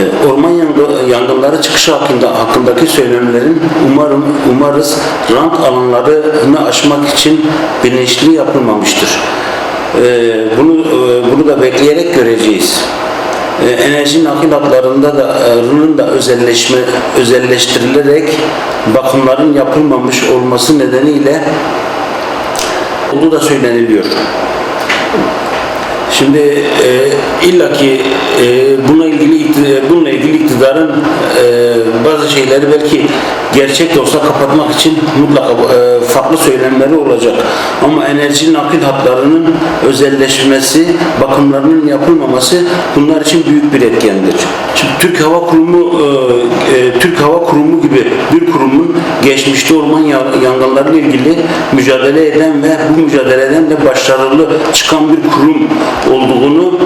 E, Orman yangı- yangınları çıkışı hakkında hakkındaki söylemlerin umarım umarız rant alanlarını aşmak için bilinçli yapılmamıştır. E, Bunu e, bunu da bekleyerek göreceğiz. E, Enerji nakil hatlarında da e, da özelleşme özelleştirilerek bakımların yapılmamış olması nedeniyle olduğu da söyleniliyor. Şimdi e, illaki e, buna ilgili bununla ilgili iktidarın e, bazı şeyleri belki gerçek de olsa kapatmak için mutlaka e, farklı söylemleri olacak. Ama enerji nakil hatlarının özelleşmesi, bakımlarının yapılmaması bunlar için büyük bir etkendir. Şimdi Türk Hava Kurumu e, e, Türk Hava Kurumu gibi bir kurumun geçmişte orman ya- yangınlarıyla ilgili mücadele eden ve bu mücadeleden de başarılı çıkan bir kurum olduğunu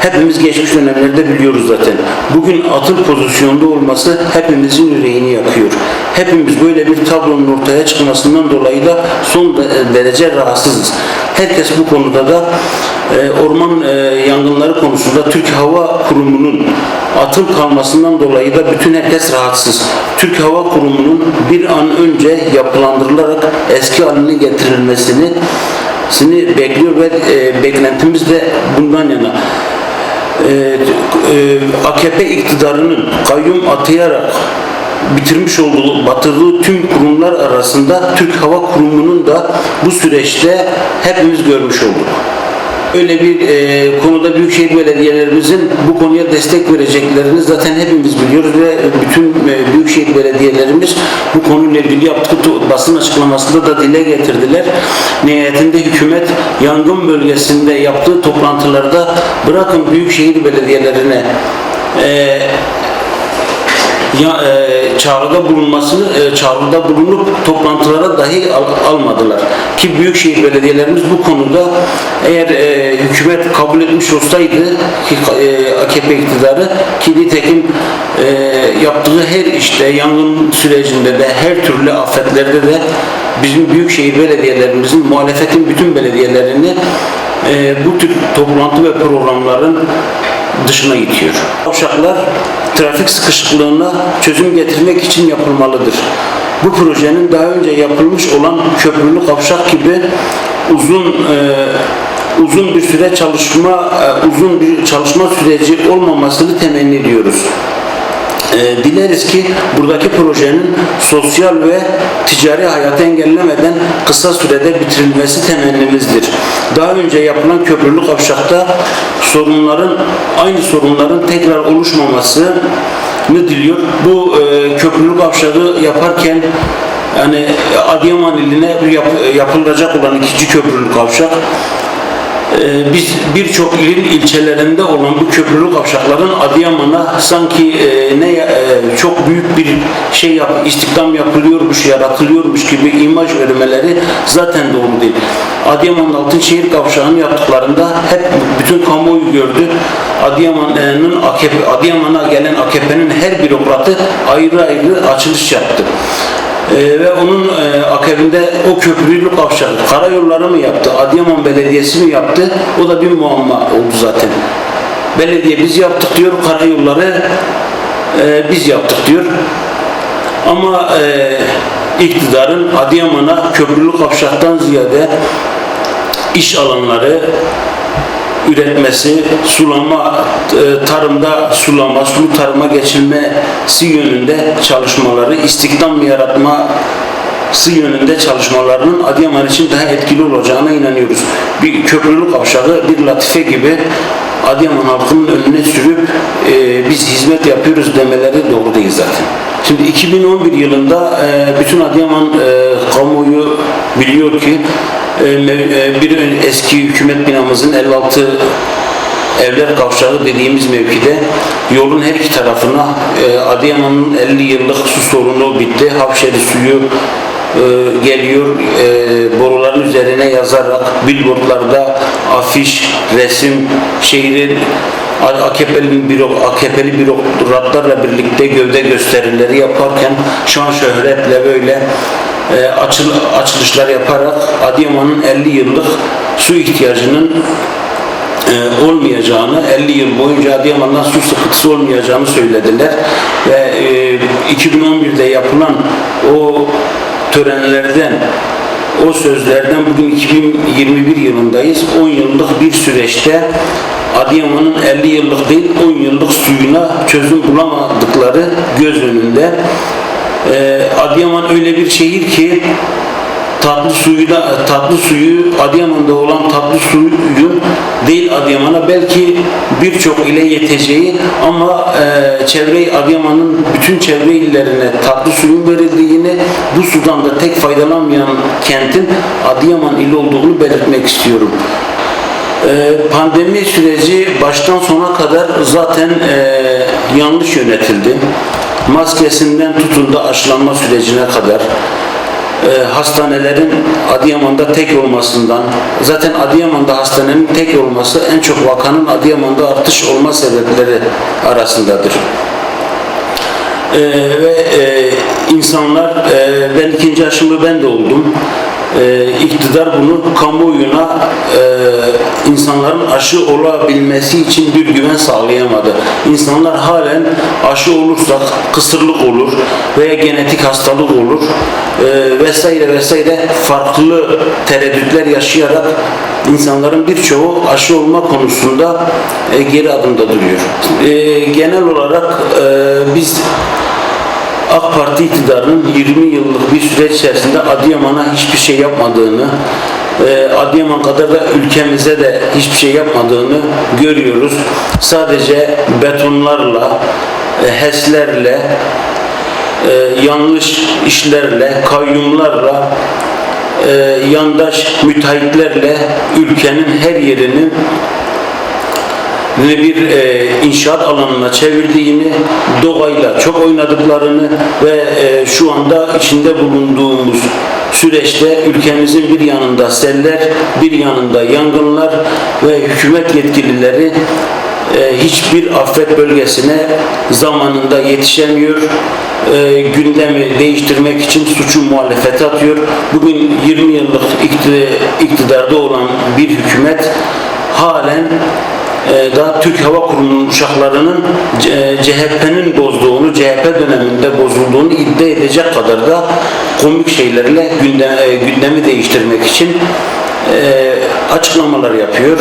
hepimiz geçmiş dönemlerde biliyoruz zaten. Bugün atıl pozisyonda olması hepimizin yüreğini yakıyor. Hepimiz böyle bir tablonun ortaya çıkmasından dolayı da son derece rahatsızız. Herkes bu konuda da e, orman e, yangınları konusunda Türk Hava Kurumu'nun atıl kalmasından dolayı da bütün herkes rahatsız. Türk Hava Kurumu'nun bir an önce yapılandırılarak eski haline getirilmesini sini bekliyor ve e, beklentimiz de bundan yana. E, e, AKP iktidarının kayyum atayarak bitirmiş olduğu, batırdığı tüm kurumlar arasında Türk Hava Kurumu'nun da bu süreçte hepimiz görmüş olduk. Öyle bir e, konuda büyükşehir belediyelerimizin bu konuya destek vereceklerini zaten hepimiz biliyoruz ve bütün e, büyükşehir belediyelerimiz bu konuyla ilgili yaptığı basın açıklamasında da dile getirdiler. Nihayetinde hükümet yangın bölgesinde yaptığı toplantılarda bırakın büyükşehir belediyelerine e, ya, e, çağrıda bulunmasını e, çağrıda bulunup toplantılara dahi al- almadılar. Ki büyükşehir belediyelerimiz bu konuda eğer e, hükümet kabul etmiş olsaydı ki e, AKP iktidarı ki nitekim e, yaptığı her işte yangın sürecinde de her türlü afetlerde de bizim büyükşehir belediyelerimizin muhalefetin bütün belediyelerini e, bu tür toplantı ve programların dışına itiyor. Kavşaklar trafik sıkışıklığına çözüm getirmek için yapılmalıdır. Bu projenin daha önce yapılmış olan köprülü kavşak gibi uzun e, uzun bir süre çalışma e, uzun bir çalışma süreci olmamasını temenni ediyoruz. E, dileriz ki buradaki projenin sosyal ve ticari hayatı engellemeden kısa sürede bitirilmesi temennimizdir. Daha önce yapılan köprülü kavşakta sorunların aynı sorunların tekrar oluşmamasını diliyor. Bu e, köprülü kavşağı yaparken yani Adıyaman iline yap- yapılacak olan ikinci köprülü kavşak ee, biz birçok ilin ilçelerinde olan bu köprülü kavşakların Adıyaman'a sanki e, ne e, çok büyük bir şey yap, istihdam yapılıyormuş, yaratılıyormuş gibi imaj vermeleri zaten doğru değil. Adıyaman Altınşehir kavşağını yaptıklarında hep bütün kamuoyu gördü. Adıyaman'ın AKP, Adıyaman'a gelen AKP'nin her bürokratı ayrı ayrı açılış yaptı. Ee, ve onun e, akabinde o köprülü kavşak karayolları mı yaptı, Adıyaman Belediyesi mi yaptı? O da bir muamma oldu zaten. Belediye biz yaptık diyor, karayolları e, biz yaptık diyor. Ama e, iktidarın Adıyaman'a köprülü kavşaktan ziyade iş alanları üretmesi, sulama, e, tarımda sulama, sulu tarıma geçilmesi yönünde çalışmaları, istihdam yaratması yönünde çalışmalarının Adıyaman için daha etkili olacağına inanıyoruz. Bir köprülü kavşağı, bir latife gibi Adıyaman halkının önüne sürüp e, biz hizmet yapıyoruz demeleri doğru değil zaten. Şimdi 2011 yılında e, bütün Adıyaman e, kamuoyu biliyor ki e, e, bir eski hükümet binamızın 56 Evler Kavşağı dediğimiz mevkide yolun her iki tarafına e, Adıyaman'ın 50 yıllık su sorunu bitti. Havşeri suyu e, geliyor e, boruların üzerine yazarak billboardlarda afiş, resim, şehrin AKP'li büro, AKP'li bürokratlarla birlikte gövde gösterileri yaparken şan şöhretle böyle e, açıl, açılışlar yaparak Adıyaman'ın 50 yıllık su ihtiyacının e, olmayacağını, 50 yıl boyunca Adıyaman'dan su sıkıntısı olmayacağını söylediler. Ve e, 2011'de yapılan o törenlerden, o sözlerden bugün 2021 yılındayız. 10 yıllık bir süreçte Adıyaman'ın 50 yıllık değil 10 yıllık suyuna çözüm bulamadıkları göz önünde. E, Adıyaman öyle bir şehir ki tatlı suyu da tatlı suyu Adıyaman'da olan tatlı suyu değil Adıyaman'a belki birçok ile yeteceği ama e, çevre Adıyaman'ın bütün çevre illerine tatlı suyun verildiğini bu sudan da tek faydalanmayan kentin Adıyaman ili olduğunu belirtmek istiyorum. E, pandemi süreci baştan sona kadar zaten e, yanlış yönetildi. Maskesinden tutun da aşılanma sürecine kadar e, hastanelerin Adıyaman'da tek olmasından zaten Adıyaman'da hastanenin tek olması en çok vakanın Adıyaman'da artış olma sebepleri arasındadır. E, ve e, insanlar e, ben ikinci aşımı ben de oldum. E, iktidar bunu kamuoyuna e, insanların aşı olabilmesi için bir güven sağlayamadı. İnsanlar halen aşı olursak kısırlık olur veya genetik hastalık olur e, vesaire vesaire farklı tereddütler yaşayarak insanların birçoğu aşı olma konusunda e, geri adımda duruyor. Genel olarak e, biz AK Parti iktidarının 20 yıllık bir süreç içerisinde Adıyaman'a hiçbir şey yapmadığını, e, Adıyaman kadar da ülkemize de hiçbir şey yapmadığını görüyoruz. Sadece betonlarla, e, HES'lerle, e, yanlış işlerle, kayyumlarla, yandaş müteahhitlerle ülkenin her yerinin ve bir e, inşaat alanına çevirdiğini, doğayla çok oynadıklarını ve e, şu anda içinde bulunduğumuz süreçte ülkemizin bir yanında seller, bir yanında yangınlar ve hükümet yetkilileri e, hiçbir afet bölgesine zamanında yetişemiyor. E, gündemi değiştirmek için suçu muhalefete atıyor. Bugün 20 yıllık ikti- iktidarda olan bir hükümet halen e, daha Türk Hava Kurumu'nun uçaklarının e, CHP'nin bozduğunu, CHP döneminde bozulduğunu iddia edecek kadar da komik şeylerle e, gündemi değiştirmek için e, açıklamalar yapıyor.